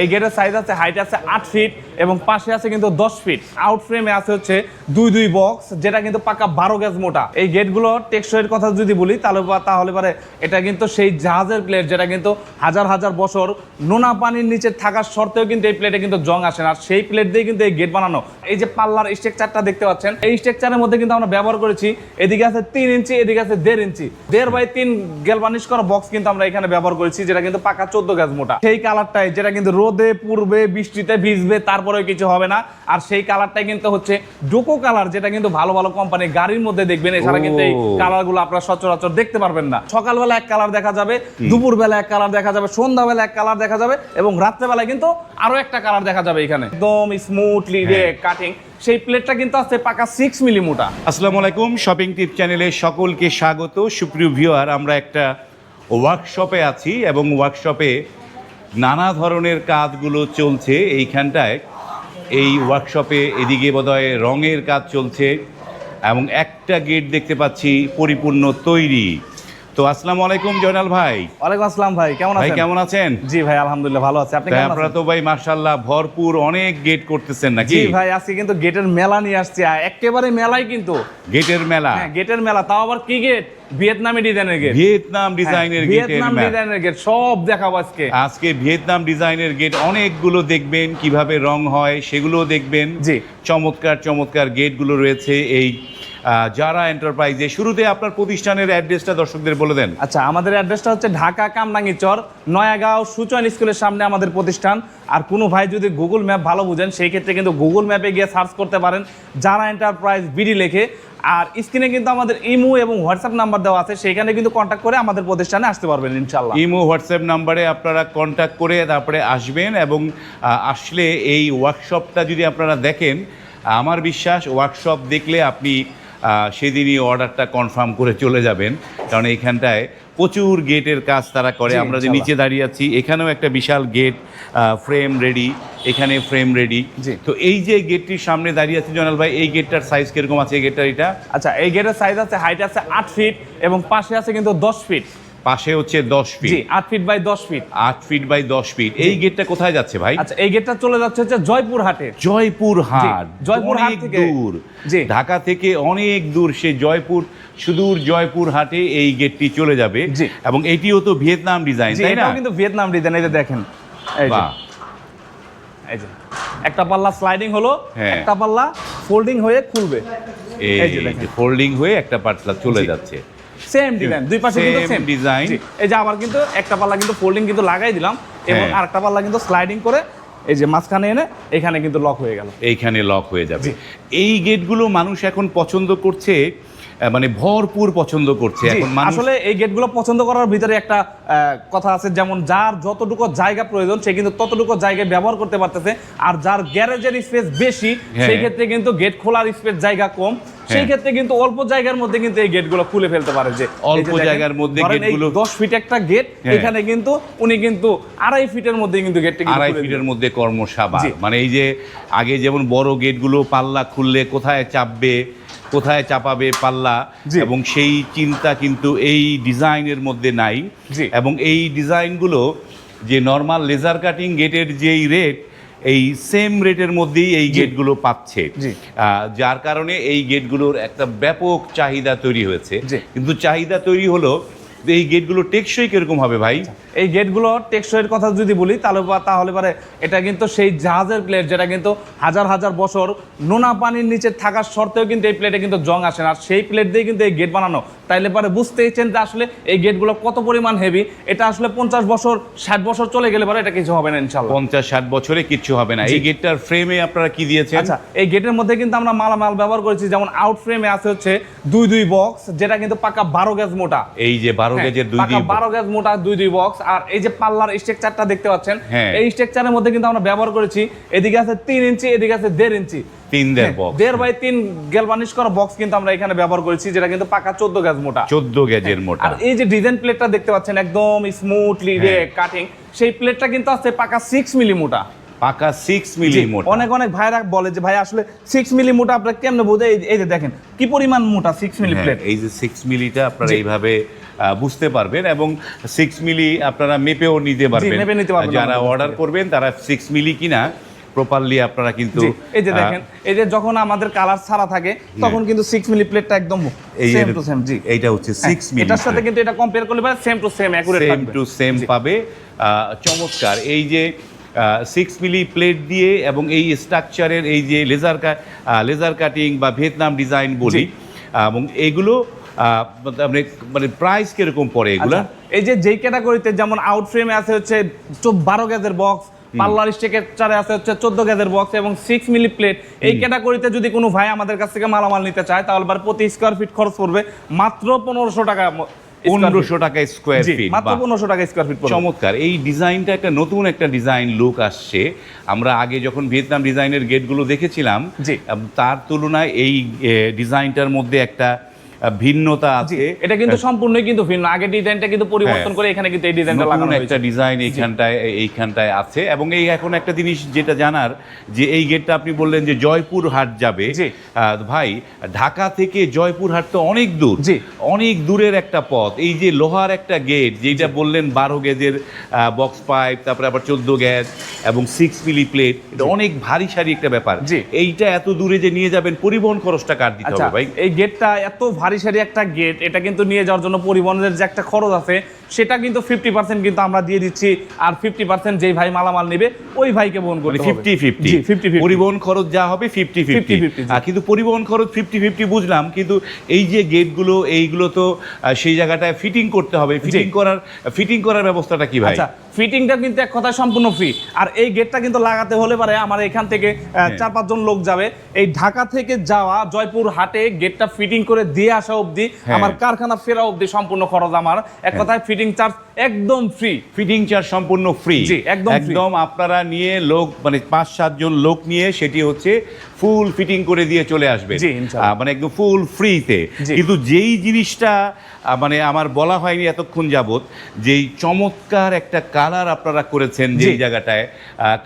এই গেটের সাইজ আছে হাইট আছে আট ফিট এবং পাশে আছে কিন্তু দশ ফিট আউট ফ্রেমে আছে হচ্ছে দুই দুই বক্স যেটা কিন্তু পাকা বারো গ্যাস মোটা। এই গেটগুলো টেকসইয়ের কথা যদি বলি, তাহলে তাহলে পারে এটা কিন্তু সেই জাহাজের প্লেট যেটা কিন্তু হাজার হাজার বছর নোনা পানির নিচে থাকার সত্ত্বেও কিন্তু এই প্লেটে কিন্তু জং আসে না। আর সেই প্লেট দিয়ে কিন্তু এই গেট বানানো। এই যে পাল্লার স্ট্রাকচারটা দেখতে পাচ্ছেন, এই স্ট্রাকচারের মধ্যে কিন্তু আমরা ব্যবহার করেছি, এদিকে আছে তিন ইঞ্চি, এদিকে আছে দেড় ইঞ্চি। দেড় বাই তিন গ্যালভানিশ করা বক্স কিন্তু আমরা এখানে ব্যবহার করেছি, যেটা কিন্তু পাকা চোদ্দ গ্যাস মোটা। সেই কালারটাই যেটা কিন্তু রোদে পূর্বে বৃষ্টিতে ভিজবে তারপরেও কিছু হবে না। আর সেই কালারটাই কিন্তু হচ্ছে ডোকো কালার যেটা কিন্তু ভালো ভালো কোম্পানি গাড়ির মধ্যে দেখবেন। এছাড়া কিন্তু এই। কালারগুলো আপনারা সচরাচর দেখতে পারবেন না। সকালবেলা এক কালার দেখা যাবে দুপুরবেলা এক কালার দেখা যাবে সন্ধ্যাবেলা এক কালার দেখা যাবে এবং রাত্রেবেলায় কিন্তু আরও একটা কালার দেখা যাবে এখানে। একদম স্মুথলি রে কাটিং সেই প্লেটটা কিন্তু আছে পাকা সিক্স মিলি মোটা আসসালামু আলাইকুম শপিং টিপ চ্যানেলে সকলকে স্বাগত। সুপ্রিয় ভিউয়ার আমরা একটা ওয়ার্কশপে আছি এবং ওয়ার্কশপে নানা ধরনের কাজগুলো চলছে এইখানটায়। এই ওয়ার্কশপে এদিকে বোধহয় রঙের কাজ চলছে এবং একটা গেট দেখতে পাচ্ছি পরিপূর্ণ তৈরি। তো আসসালামু আলাইকুম জয়নাল ভাই। ওয়ালাইকুম আসসালাম ভাই কেমন ভাই কেমন আছেন? জি ভাই আলহামদুলিল্লাহ ভালো আছি। আপনি কেমন আপনারা তো ভাই মার্শাল্লাহ ভরপুর অনেক গেট করতেছেন নাকি? জি ভাই আজকে কিন্তু গেটের মেলা নিয়ে আসছি। একেবারে মেলাই কিন্তু। গেটের মেলা? হ্যাঁ গেটের মেলা। তাও আবার কি গেট ভিয়েতনামি ডিজাইনের গেট ভিয়েতনাম ডিজাইনের গেটের ভিয়েতনাম ডিজাইনের গেট সব দেখাবো আজকে। আজকে ভিয়েতনাম ডিজাইনের গেট অনেকগুলো দেখবেন কীভাবে রং হয় সেগুলো দেখবেন। জি। চমৎকার চমৎকার গেটগুলো রয়েছে এই যারা এন্টারপ্রাইজে শুরুতে আপনার প্রতিষ্ঠানের অ্যাড্রেসটা দর্শকদের বলে দেন। আচ্ছা আমাদের অ্যাড্রেসটা হচ্ছে ঢাকা কামরাঙ্গি চর নয়াগাঁও সুচয়ন স্কুলের সামনে আমাদের প্রতিষ্ঠান। আর কোনো ভাই যদি গুগল ম্যাপ ভালো বুঝেন সেই ক্ষেত্রে কিন্তু গুগল ম্যাপে গিয়ে সার্চ করতে পারেন যারা এন্টারপ্রাইজ বিডি লেখে। আর স্ক্রিনে কিন্তু আমাদের ইমো এবং হোয়াটসঅ্যাপ নাম্বার দেওয়া আছে সেখানে কিন্তু কন্ট্যাক্ট করে আমাদের প্রতিষ্ঠানে আসতে পারবেন ইনশাল্লাহ ইমো হোয়াটসঅ্যাপ নাম্বারে আপনারা কন্ট্যাক্ট করে তারপরে আসবেন এবং আসলে এই ওয়ার্কশপটা যদি আপনারা দেখেন আমার বিশ্বাস ওয়ার্কশপ দেখলে আপনি সেদিনই অর্ডারটা কনফার্ম করে চলে যাবেন। কারণ এইখানটায় প্রচুর গেটের কাজ তারা করে। আমরা যে। নিচে দাঁড়িয়ে আছি এখানেও একটা বিশাল গেট ফ্রেম রেডি এখানে ফ্রেম রেডি। তো এই যে গেটটির সামনে দাঁড়িয়ে আছে জনাল ভাই এই গেটটার সাইজ কীরকম আছে? এই গেটটার এটা? আচ্ছা এই গেটের সাইজ আছে হাইট আছে আট ফিট এবং পাশে আছে কিন্তু দশ ফিট পাশে হচ্ছে দশ জি ফিট আট ফিট বাই দশ ফিট আট ফিট বাই দশ ফিট এই গেটটা কোথায় যাচ্ছে ভাই? আচ্ছা এই গেটটা চলে যাচ্ছে হচ্ছে জয়পুর হাটে জয়পুর হাট জয়পুর হাট থেকে- দূর। জি। ঢাকা থেকে অনেক দূর সে জয়পুর সুদূর জয়পুর হাটে এই গেটটি চলে যাবে। এবং এটিও তো ভিয়েতনাম ডিজাইন তাই না? কিন্তু ভিয়েতনাম ডিজাইন যে দেখেন। এই যে। এই যে। একটা পাল্লা স্লাইডিং হলো হ্যাঁ। একটা পাল্লা ফোল্ডিং হয়ে খুলবে। এই যে ফোল্ডিং হয়ে একটা পাতলা চলে যাচ্ছে। সেম ডিজাইন দুই পাশে কিন্তু সেম design। এই যে আবার কিন্তু একটা পাল্লা কিন্তু ফোল্ডিং কিন্তু লাগাই দিলাম এবং হ্যাঁ। আরেকটা পাল্লা কিন্তু স্লাইডিং করে এই যে মাঝখানে এনে এখানে কিন্তু লক হয়ে গেল। এইখানে লক হয়ে যাবে। এই গেটগুলো মানুষ এখন পছন্দ করছে মানে ভরপুর পছন্দ করছে। এখন আসলে এই গেটগুলো পছন্দ করার ভিতরে একটা কথা আছে যেমন যার যতটুকু জায়গা প্রয়োজন সে কিন্তু ততটুকু জায়গায় ব্যবহার করতে পারতেছে। আর যার গ্যারেজের স্পেস বেশি হ্যাঁ। সেই ক্ষেত্রে কিন্তু গেট খোলার স্পেস জায়গা কম। সেই ক্ষেত্রে কিন্তু অল্প জায়গার মধ্যে কিন্তু এই গেটগুলো খুলে ফেলতে পারে যে অল্প জায়গার মধ্যে গেটগুলো- দশ ফিট একটা গেট হ্যাঁ। এখানে কিন্তু উনি কিন্তু আড়াই ফিটের মধ্যে কিন্তু গেটটা কিন্তু আড়াই ফিটের মধ্যে কর্মসাবার জি। মানে এই যে আগে যেমন বড় গেটগুলো পাল্লা খুললে কোথায় চাপবে কোথায় চাপাবে পাল্লা এবং সেই চিন্তা কিন্তু এই ডিজাইনের মধ্যে নাই। এবং এই ডিজাইনগুলো যে নর্মাল লেজার কাটিং গেটের যেই রেট এই সেম রেটের মধ্যেই এই গেটগুলো পাচ্ছে। যার কারণে এই গেটগুলোর একটা ব্যাপক চাহিদা তৈরি হয়েছে। কিন্তু চাহিদা তৈরি হলো এই গেটগুলো টেকসই কীরকম হবে ভাই? এই গেটগুলো টেকসইয়ের কথা যদি বলি তাহলে তাহলে পারে এটা কিন্তু সেই জাহাজের প্লেট যেটা কিন্তু হাজার হাজার বছর নোনা পানির নিচে থাকার সত্ত্বেও কিন্তু এই প্লেটে কিন্তু জং আসে না। আর সেই প্লেট দিয়ে কিন্তু এই গেট বানানো। তাইলে পরে বুঝতেইছেন যে আসলে এই গেটগুলো কত পরিমাণ হেভি এটা আসলে পঞ্চাশ বছর ষাট বছর চলে গেলে পরে এটা কিছু হবে না ইনশাল্লাহ পঞ্চাশ ষাট বছরে কিছু হবে না। এই গেটটার ফ্রেমে আপনারা কি দিয়েছেন? আচ্ছা এই গেটের মধ্যে কিন্তু আমরা মালামাল ব্যবহার করেছি। যেমন আউট ফ্রেমে আছে হচ্ছে দুই দুই বক্স যেটা কিন্তু পাকা বারো গ্যাস মোটা। এই যে বারো হ্যাঁ, গেজের দুই পাকা বারো গ্যাস মোটা দুই দুই বক্স আর এই যে পাল্লার স্ট্রাকচারটা দেখতে পাচ্ছেন হ্যাঁ। এই স্ট্রাকচারের মধ্যে কিন্তু আমরা ব্যবহার করেছি এদিকে আছে তিন ইঞ্চি এদিকে আছে দেড় ইঞ্চি। তিন দেড় বক্স দেড় বাই তিন করা বক্স কিন্তু আমরা এখানে ব্যবহার করেছি যেটা কিন্তু পাকা চোদ্দ গ্যাস মোটা। চোদ্দ গেজের মোটা। আর এই যে ডিজাইন প্লেটটা দেখতে পাচ্ছেন একদম স্মুথলি রে হ্যাঁ। কাটিং সেই প্লেটটা কিন্তু আছে পাকা সিক্স মিলি মোটা। পাকা সিক্স মিলি মোটা। অনেক অনেক ভাইরা বলে যে ভাই আসলে সিক্স মিলি মোটা আপনার কেমনে বোঝে এই- যে দেখেন কি পরিমাণ মোটা সিক্স মিলি হ্যাঁ, প্লেট এই যে সিক্স মিলিটা আপনারা এইভাবে বুঝতে পারবেন এবং সিক্স মিলি আপনারা মেপেও নিতে পারবেন। যারা অর্ডার করবেন তারা সিক্স মিলি কিনা প্রপারলি আপনারা কিন্তু এই যে দেখেন এই যে যখন আমাদের কালার ছাড়া থাকে তখন কিন্তু সিক্স মিলি প্লেটটা একদম এই সেম টু সেম জি। এইটা হচ্ছে সিক্স হ্যাঁ, মিলি এটার সাথে কিন্তু এটা কম্পেয়ার করলে same to same accurate same to same পাবে। চমৎকার। এই যে সিক্স মিলি প্লেট দিয়ে এবং এই স্ট্রাকচারের এই যে লেজার লেজার কাটিং বা ভিয়েতনাম ডিজাইন বলি এবং এইগুলো আহ, মানে মানে প্রাইস কীরকম পড়ে এগুলা? আচ্ছা, এই যে যেই ক্যাটাগরিতে যেমন আউট ফ্রেমে আছে হচ্ছে বারো গেজের বক্স পার্লার স্টেকেচারে আছে হচ্ছে চোদ্দ গ্যাজের বক্স এবং সিক্স মিলি প্লেট এই ক্যাটাগরিতে যদি কোনো ভাই আমাদের কাছ থেকে মালামাল নিতে চায় তাহলে প্রতি স্কোয়ার ফিট খরচ পড়বে মাত্র পনেরোশো টাকা। পনেরোশো টাকা স্কোয়ার ফিট মাত্র পনেরোশো টাকা স্কোয়ার ফিট চমৎকার। এই ডিজাইনটা একটা নতুন একটা ডিজাইন লুক আসছে। আমরা আগে যখন ভিয়েতনাম ডিজাইনের গেটগুলো দেখেছিলাম। তার তুলনায় এই ডিজাইনটার মধ্যে একটা ভিন্নতা আছে। এটা কিন্তু সম্পূর্ণই কিন্তু ভিন্ন। আগে ডিজাইনটা কিন্তু পরিবর্তন হ্যাঁ। করে এখানে কিন্তু এই ডিজাইনটা লাগানো একটা ডিজাইন এইখানটায় এইখানটায় আছে। এবং এই এখন একটা জিনিস যেটা জানার যে এই গেটটা আপনি বললেন যে জয়পুর হাট যাবে ভাই ঢাকা থেকে জয়পুর হাট তো অনেক দূর। অনেক দূরের একটা পথ। এই যে লোহার একটা গেট যেটা বললেন বারো গেজের বক্স পাইপ তারপরে আবার চোদ্দ গ্যাস এবং সিক্স মিলি প্লেট এটা অনেক ভারী সারি একটা ব্যাপার। এইটা এত দূরে যে নিয়ে যাবেন পরিবহন খরচটা কার দিতে আচ্ছা হবে ভাই? এই গেটটা এত ভারী সারি সারি একটা গেট এটা কিন্তু নিয়ে যাওয়ার জন্য পরিবহনের যে একটা খরচ আছে সেটা কিন্তু ফিফটি পার্সেন্ট কিন্তু আমরা দিয়ে দিচ্ছি। আর ফিফটি পার্সেন্ট যেই ভাই মালামাল নেবে ওই ভাইকে বহন হবে। ফিফটি ফিফটি ফিফটি পরিবহন খরচ যা হবে ফিফটি ফিফটি 50-50 কিন্তু পরিবহন খরচ ফিফটি ফিফটি বুঝলাম কিন্তু এই যে গেটগুলো এইগুলো তো সেই জায়গাটায় ফিটিং করতে হবে। ফিটিং করার ফিটিং করার ব্যবস্থাটা কি ভাই? আচ্ছা ফিটিংটা কিন্তু এক কথায় সম্পূর্ণ ফ্রি আর এই গেটটা কিন্তু লাগাতে হলে পারে আমার এখান থেকে হ্যাঁ। চার পাঁচজন লোক যাবে। এই ঢাকা থেকে যাওয়া জয়পুর হাটে গেটটা ফিটিং করে দিয়ে আসা অবধি হ্যাঁ। আমার কারখানা ফেরা অবধি সম্পূর্ণ খরচ আমার। এক কথায় ফিটিং চার্জ একদম ফ্রি ফিটিং চার্জ সম্পূর্ণ ফ্রি একদম। একদম আপনারা নিয়ে লোক মানে পাঁচ সাতজন লোক নিয়ে সেটি হচ্ছে ফুল ফিটিং করে দিয়ে চলে আসবে মানে একদম ফুল ফ্রিতে কিন্তু যেই জিনিসটা মানে আমার বলা হয়নি এতক্ষণ যাবত যেই চমৎকার একটা কালার আপনারা করেছেন জি। জায়গাটায়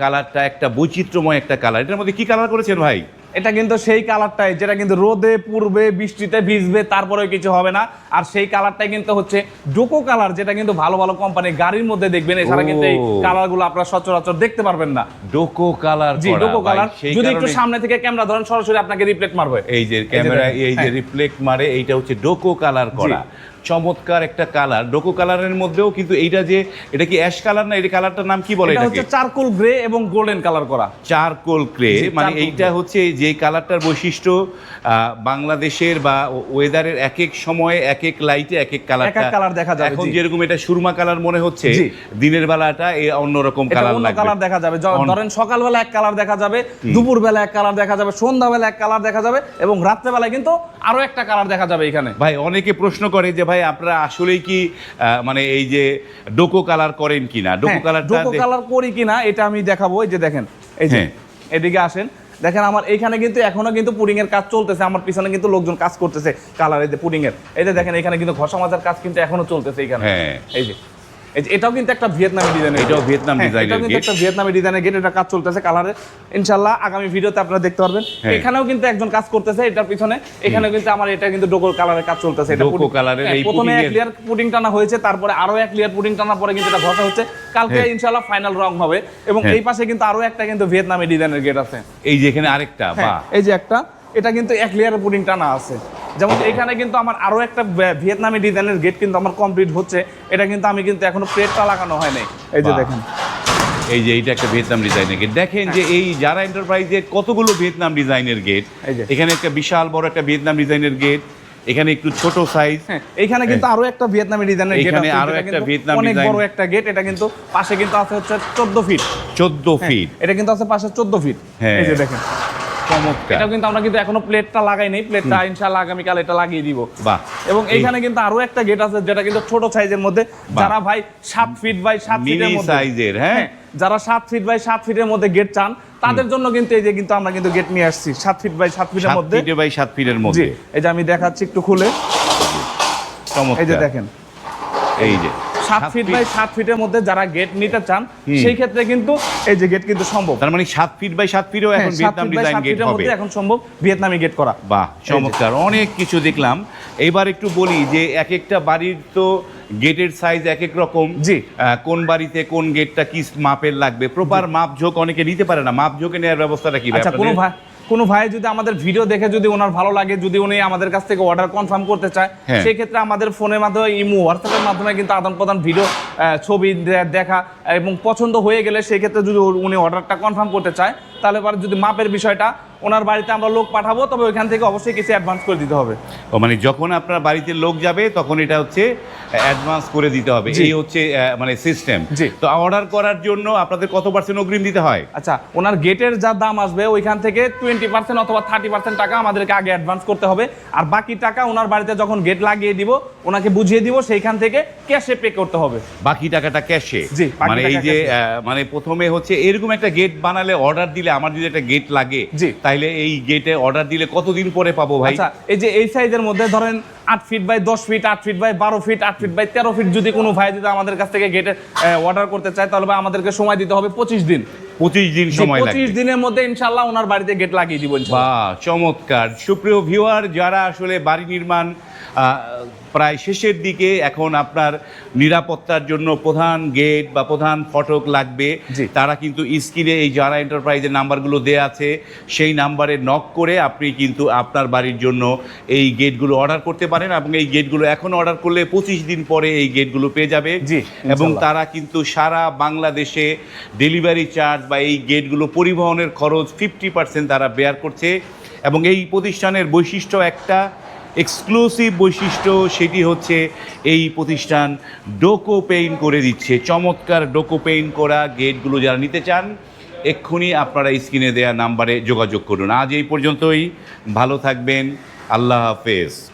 কালারটা একটা বৈচিত্র্যময় একটা কালার। এটার মধ্যে কি কালার করেছেন ভাই? এটা কিন্তু সেই কালারটাই যেটা কিন্তু রোদে পূর্বে বৃষ্টিতে ভিজবে তারপরেও কিছু হবে না। আর সেই কালারটাই কিন্তু হচ্ছে ডোকো কালার যেটা কিন্তু ভালো ভালো কোম্পানি গাড়ির মধ্যে দেখবেন এছাড়া কিন্তু এই। কালারগুলো আপনারা সচরাচর দেখতে পারবেন না। ডোকো কালার জি ডোকো কালার। যদি একটু সামনে থেকে ক্যামেরা ধরেন সরাসরি আপনাকে রিপ্লেট মারবে। এই যে ক্যামেরা এই যে হ্যাঁ। রিফ্লেক্ট মারে এইটা হচ্ছে ডোকো কালার করা। চমৎকার একটা কালার ডোকো কালারের মধ্যেও কিন্তু এইটা যে এটা কি অ্যাশ কালার না? এই কালারটার নাম কি বলে এটা হচ্ছে চারকোল গ্রে এবং গোল্ডেন কালার করা। চারকোল ক্লে জি, মানে এইটা হচ্ছে যে কালারটার বৈশিষ্ট্য বাংলাদেশের বা ওয়েদারের এক এক সময়ে এক এক লাইটে এক এক কালার এক দেখা যাবে, এখন যেরকম এটা সুরমা কালার মনে হচ্ছে দিনের বেলাটা এই অন্যরকম এটা কালার লাগবে। কালার দেখা যাবে। ধরেন সকালবেলা এক কালার দেখা যাবে দুপুরবেলা এক কালার দেখা যাবে সন্ধ্যাবেলা এক কালার দেখা যাবে এবং রাত্রেবেলায় কিন্তু আরও একটা কালার দেখা যাবে এখানে। ভাই অনেকে প্রশ্ন করে যে ভাই আপনারা আসলেই কি মানে এই যে ডোকো কালার করেন কিনা? ডোকো কালার ডোকো কালার করি কিনা এটা আমি দেখাবো। এই যে দেখেন এই যে হ্যাঁ। এদিকে আসেন। দেখেন আমার এখানে কিন্তু এখনও কিন্তু পুডিং এর কাজ চলতেছে। আমার পিছনে কিন্তু লোকজন কাজ করতেছে কালার এই যে পুডিং এর এই যে দেখেন এখানে কিন্তু ঘষা মাজার কাজ কিন্তু এখনও চলতেছে এখানে হ্যাঁ। এই যে এটাও কিন্তু একটা ভিয়েতনামি ডিজাইনের এটাও ভিয়েতনাম ডিজাইনের এটাও কিন্তু একটা ভিয়েতনামি ডিজাইনের গেট এটা কাজ চলতেছে কালারের ইনশাআল্লাহ আগামী ভিডিওতে আপনারা দেখতে পারবেন। হ্যাঁ। এখানেও কিন্তু একজন কাজ করতেছে এটার পিছনে। এখানেও কিন্তু আমার এটা কিন্তু ডোকো কালারের কাজ চলতেছে। এটা ডোকো কালারের হ্যাঁ, এই প্রথমে এক লেয়ার পুডিং টানা হয়েছে তারপরে আরও এক লেয়ার পুডিং টানার পরে কিন্তু এটা ঘষা হচ্ছে। কালকে হ্যাঁ। ইনশাআল্লাহ ফাইনাল রং হবে। এবং হ্যাঁ। এই পাশে কিন্তু আরও একটা কিন্তু ভিয়েতনামি ডিজাইনের গেট আছে। এই যে এখানে আরেকটা হ্যাঁ, বা এই যে একটা। এটা কিন্তু এক লেয়ারের পুডিং টানা আছে। যেমন এখানে কিন্তু আমার আরও একটা ভিয়েতনামি ডিজাইনের গেট কিন্তু আমার কমপ্লিট হচ্ছে। এটা কিন্তু আমি কিন্তু এখনও প্লেটটা লাগানো হয় নাই। এই যে দেখেন। এই যে এইটা একটা ভিয়েতনাম ডিজাইনের গেট দেখেন যে এই যারা এন্টারপ্রাইজের কতগুলো ভিয়েতনাম ডিজাইনের গেট এখানে একটা বিশাল বড় একটা ভিয়েতনাম ডিজাইনের গেট এখানে একটু ছোট সাইজ হ্যাঁ এইখানে কিন্তু আরও একটা ভিয়েতনামি ডিজাইনের গেট এখানে আছে। আরও একটা ভিয়েতনাম অনেক বড় একটা গেট এটা কিন্তু পাশে কিন্তু আছে হচ্ছে 14 ফিট চোদ্দ ফিট এটা কিন্তু আছে পাশে 14 ফিট হ্যাঁ। এই যে দেখেন। চমৎকার। এটাও কিন্তু আমরা কিন্তু এখনও প্লেটটা লাগাই নাই প্লেটটা ইনশাআল্লাহ আগামীকাল এটা লাগিয়ে দিব। বাহ। এবং এই এইখানে কিন্তু আরও একটা গেট আছে যেটা কিন্তু ছোট সাইজের মধ্যে। যারা ভাই সাত ফিট বাই সাত ফিটের মধ্যে সাইজের হ্যাঁ? যারা সাত ফিট বাই সাত ফিটের মধ্যে গেট চান তাদের জন্য কিন্তু এই যে কিন্তু আমরা কিন্তু গেট নিয়ে আসছি। সাত ফিট বাই সাত ফিটের সাত মধ্যে। ফিটে বাই সাত ফিটের মধ্যে। এই যে আমি দেখাচ্ছি একটু খুলে। এই যে দেখেন। এই যে। সাত ফিট বাই সাত ফিটের মধ্যে যারা গেট নিতে চান সেই ক্ষেত্রে কিন্তু এই যে গেট কিন্তু সম্ভব। তার মানে সাত ফিট বাই সাত ফিটও এখন ভিয়েতনাম ডিজাইন গেট হবে মধ্যে এখন সম্ভব ভিয়েতনামি গেট করা। বাহ চমৎকার। অনেক কিছু দেখলাম। এবার একটু বলি যে এক একটা বাড়ির তো গেটের সাইজ এক এক রকম। জি। কোন বাড়িতে কোন গেটটা কি মাপের লাগবে? প্রপার মাপ ঝোঁক অনেকে নিতে পারে না। মাপ ঝোঁকে নেওয়ার ব্যবস্থাটা কি আচ্ছা কোনো ভাই কোনো ভাই যদি আমাদের ভিডিও দেখে যদি ওনার ভালো লাগে যদি উনি আমাদের কাছ থেকে অর্ডার কনফার্ম করতে চায় হ্যাঁ। সেই ক্ষেত্রে আমাদের ফোনের মাধ্যমে ইমো হোয়াটসঅ্যাপের মাধ্যমে কিন্তু আদান প্রদান ভিডিও ছবি দেখা এবং পছন্দ হয়ে গেলে সেই ক্ষেত্রে যদি উনি অর্ডারটা কনফার্ম করতে চায় তাহলে পরে যদি মাপের বিষয়টা ওনার বাড়িতে আমরা লোক পাঠাবো তবে ওইখান থেকে অবশ্যই কিছু অ্যাডভান্স করে দিতে হবে। ও মানে যখন আপনার বাড়িতে লোক যাবে তখন এটা হচ্ছে অ্যাডভান্স করে দিতে হবে। এই হচ্ছে মানে সিস্টেম। তো অর্ডার করার জন্য আপনাদের কত পার্সেন্ট অগ্রিম দিতে হয়? আচ্ছা ওনার গেটের যা দাম আসবে ওইখান থেকে টোয়েন্টি পার্সেন্ট অথবা থার্টি পার্সেন্ট টাকা আমাদেরকে আগে অ্যাডভান্স করতে হবে। আর বাকি টাকা ওনার বাড়িতে যখন গেট লাগিয়ে দিব ওনাকে বুঝিয়ে দিব সেইখান থেকে ক্যাশে পে করতে হবে। বাকি টাকাটা ক্যাশে মানে এই যে মানে প্রথমে হচ্ছে এরকম একটা গেট বানালে অর্ডার দিলে আমার যদি একটা গেট লাগে জি। তাইলে এই গেটে অর্ডার দিলে কতদিন পরে পাবো ভাই? আচ্ছা এই যে এই সাইজের মধ্যে ধরেন আট ফিট বাই দশ ফিট আট ফিট বাই বারো ফিট আট ফিট বাই তেরো ফিট যদি কোনো ভাই যদি আমাদের কাছ থেকে গেটে অর্ডার করতে চায় তাহলে ভাই আমাদেরকে সময় দিতে হবে পঁচিশ দিন। পঁচিশ দিন সময় পঁচিশ দিনের মধ্যে ইনশাল্লাহ ওনার বাড়িতে গেট লাগিয়ে দিব চমৎকার। সুপ্রিয় ভিউয়ার যারা আসলে বাড়ি নির্মাণ প্রায় শেষের দিকে এখন আপনার নিরাপত্তার জন্য প্রধান গেট বা প্রধান ফটক লাগবে। তারা কিন্তু স্ক্রিনে এই যারা এন্টারপ্রাইজের নাম্বারগুলো দেয়া আছে সেই নাম্বারে নক করে আপনি কিন্তু আপনার বাড়ির জন্য এই গেটগুলো অর্ডার করতে পারেন এবং এই গেটগুলো এখন অর্ডার করলে পঁচিশ দিন পরে এই গেটগুলো পেয়ে যাবে। এবং তারা কিন্তু সারা বাংলাদেশে ডেলিভারি চার্জ বা এই গেটগুলো পরিবহনের খরচ ফিফটি পার্সেন্ট তারা বেয়ার করছে। এবং এই প্রতিষ্ঠানের বৈশিষ্ট্য একটা এক্সক্লুসিভ বৈশিষ্ট্য সেটি হচ্ছে এই প্রতিষ্ঠান ডোকো পেইন করে দিচ্ছে। চমৎকার ডোকো পেইন করা গেটগুলো যারা নিতে চান, এক্ষুনি আপনারা স্ক্রিনে দেওয়া নাম্বারে যোগাযোগ করুন। আজ এই পর্যন্তই। ভালো থাকবেন। আল্লাহ হাফেজ।